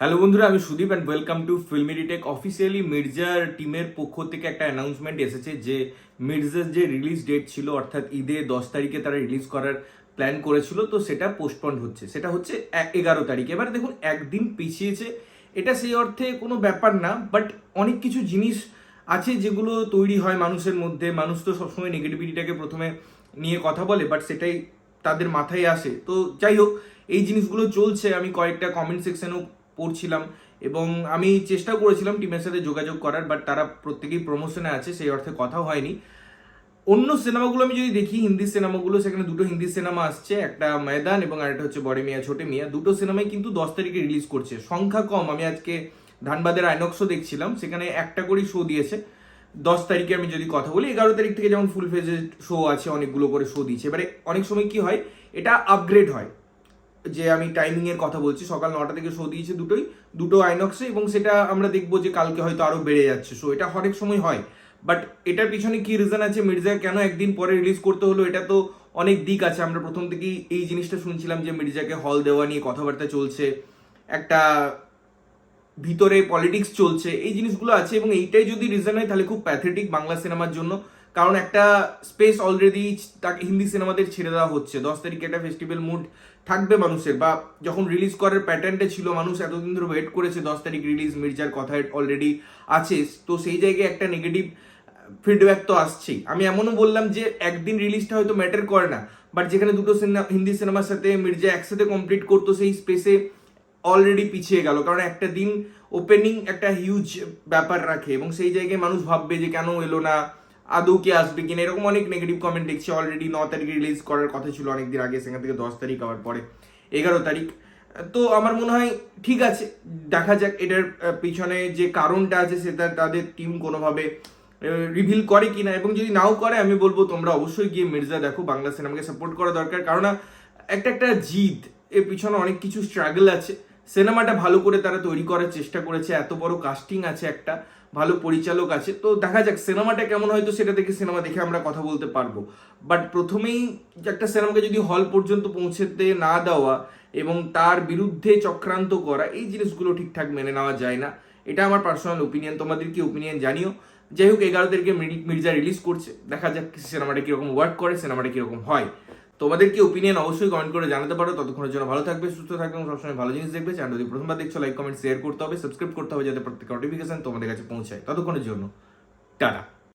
Hello বন্ধুরা, আমি Sudip and welcome to filmy retake officially মির্জার টিমের পক্ষ থেকে একটা অ্যানাউন্সমেন্ট এসেছে যে মির্জার যে রিলিজ ডেট ছিল, অর্থাৎ ঈদে দশ তারিখে তারা রিলিজ করার প্ল্যান করেছিল, তো সেটা পোস্টপন্ড হচ্ছে। সেটা হচ্ছে এগারো তারিখে। এবার দেখুন, একদিন পিছিয়েছে। এটা সেই অর্থে কোনো ব্যাপার না বাট অনেক কিছু জিনিস আছে যেগুলো তৈরি হয় মানুষের মধ্যে। মানুষ তো সবসময় নেগেটিভিটিটাকে প্রথমে নিয়ে কথা বলে বাট সেটাই তাদের মাথায় আসে। তো যাই হোক, এই জিনিসগুলো চলছে। আমি কয়েকটা কমেন্ট সেকশনেও পড়ছিলাম এবং আমি চেষ্টা করেছিলাম টিমের সাথে যোগাযোগ করার বাট তারা প্রত্যেকেই প্রমোশনে আছে, সেই অর্থে কথাও হয়নি। অন্য সিনেমাগুলো আমি যদি দেখি, হিন্দি সিনেমাগুলো, সেখানে দুটো হিন্দি সিনেমা আসছে, একটা ময়দান এবং আরেকটা হচ্ছে বড় মিয়া, ছোটে মিয়া। দুটো সিনেমাই কিন্তু দশ তারিখে রিলিজ করছে। সংখ্যা কম। আমি আজকে ধানবাদের আইনক্সও দেখছিলাম, সেখানে একটা করেই শো দিয়েছে। দশ তারিখে আমি যদি কথা বলি, এগারো তারিখ থেকে যেমন ফুল ফেজের শো আছে, অনেকগুলো করে শো দিচ্ছে এবারে অনেক সময় কি হয়, এটা আপগ্রেড হয়। যে আমি টাইমিং এর কথা বলছি, সকাল নটা থেকে শো দিয়েছে দুটোই, দুটো আইনক্সে এবং সেটা আমরা দেখব যে কালকে হয়তো আরও বেড়ে যাচ্ছে। শো এটা অনেক সময় হয়। বাট এটার পিছনে কি রিজন আছে, মির্জা? কেন একদিন পরে রিলিজ করতে হলো? এটা তো অনেক দিক আছে। আমরা প্রথম থেকেই এই জিনিসটা শুনছিলাম যে মির্জাকে হল দেওয়া নিয়ে কথাবার্তা চলছে, একটা ভিতরে পলিটিক্স চলছে, এই জিনিসগুলো আছে এবং এইটাই যদি রিজন হয়, তাহলে খুব প্যাথেটিক বাংলা সিনেমার জন্য। কারণ একটা স্পেস অলরেডি তাকে হিন্দি সিনেমাদের ছেড়ে দেওয়া হচ্ছে। দশ তারিখে একটা ফেস্টিভ্যাল মুড থাকবে মানুষের। বা যখন রিলিজ করার প্যাটার্নটা ছিল, মানুষ এতদিন ধরে ওয়েট করেছে, দশ তারিখ রিলিজ মির্জার কথা অলরেডি আছে। তো সেই জায়গায় একটা নেগেটিভ ফিডব্যাক তো আসছেই। আমি এমনও বললাম যে, একদিন রিলিজটা হয়তো ম্যাটার করে না। বাট যেখানে দুটো সিনেমা হিন্দি সিনেমার সাথে মির্জা একসাথে কমপ্লিট করতো, সেই স্পেসে অলরেডি পিছিয়ে গেল। কারণ একটা দিন ওপেনিং একটা হিউজ ব্যাপার রাখে। এবং সেই জায়গায় মানুষ ভাববে যে, কেন এলো না? আদৌ কি আসবে কিনা, এরকম অনেক নেগেটিভ কমেন্ট দেখছি অলরেডি ন তারিখে রিলিজ করার কথা ছিল অনেকদিন আগে, সেখান থেকে দশ তারিখ আবার পরে, এগারো তারিখ। তো আমার মনে হয় ঠিক আছে, দেখা যাক এটার পিছনে যে কারণটা আছে সেটা তাদের টিম কোনোভাবে রিভিল করে কিনা, এবং যদি নাও করে, আমি বলব তোমরা অবশ্যই গিয়ে মির্জা দেখো, বাংলা সিনেমাকে সাপোর্ট করা দরকার। কারণ একটা একটা জিদ, এর পিছনে অনেক কিছু স্ট্রাগল আছে। সিনেমাটা ভালো করে তারা তৈরি করার চেষ্টা করেছে, এত বড় কাস্টিং আছে একটা। ভালো পরিচালক আছে। তো দেখা যাক, সিনেমাটা কেমন হয়তো সেটা দেখে সিনেমা দেখে আমরা কথা বলতে পারব। বাট প্রথমেই একটা সিনেমাকে যদি হল পর্যন্ত পৌঁছতে না দেওয়া এবং তার বিরুদ্ধে চক্রান্ত করা, এই জিনিসগুলো ঠিকঠাক মেনে নেওয়া যায় না। এটা আমার পার্সোনাল ওপিনিয়ন তোমাদের কি ওপিনিয়ন জানিও। যাই হোক, এগারো তারিখে মিরি- মির্জা রিলিজ করছে। দেখা যাক সিনেমাটা কীরকম ওয়ার্ক করে, সিনেমাটা কীরকম হয়। তোমাদের কি ওপিনিয়ন অবশ্যই কমেন্ট করে জানাতে পারো। ততক্ষণের জন্য ভালো থাকবে, সুস্থ থাকবে এবং সবসময় ভালো জিনিস দেখবে। চ্যানেল যদি প্রথমবার দেখছ লাইক কমেন্ট শেয়ার করতে হবে সাবস্ক্রাইব করতে হবে, যাতে প্রত্যেক নোটিফিকেশন তোমাদের কাছে পৌঁছায়। ততক্ষণের জন্য, টাটা।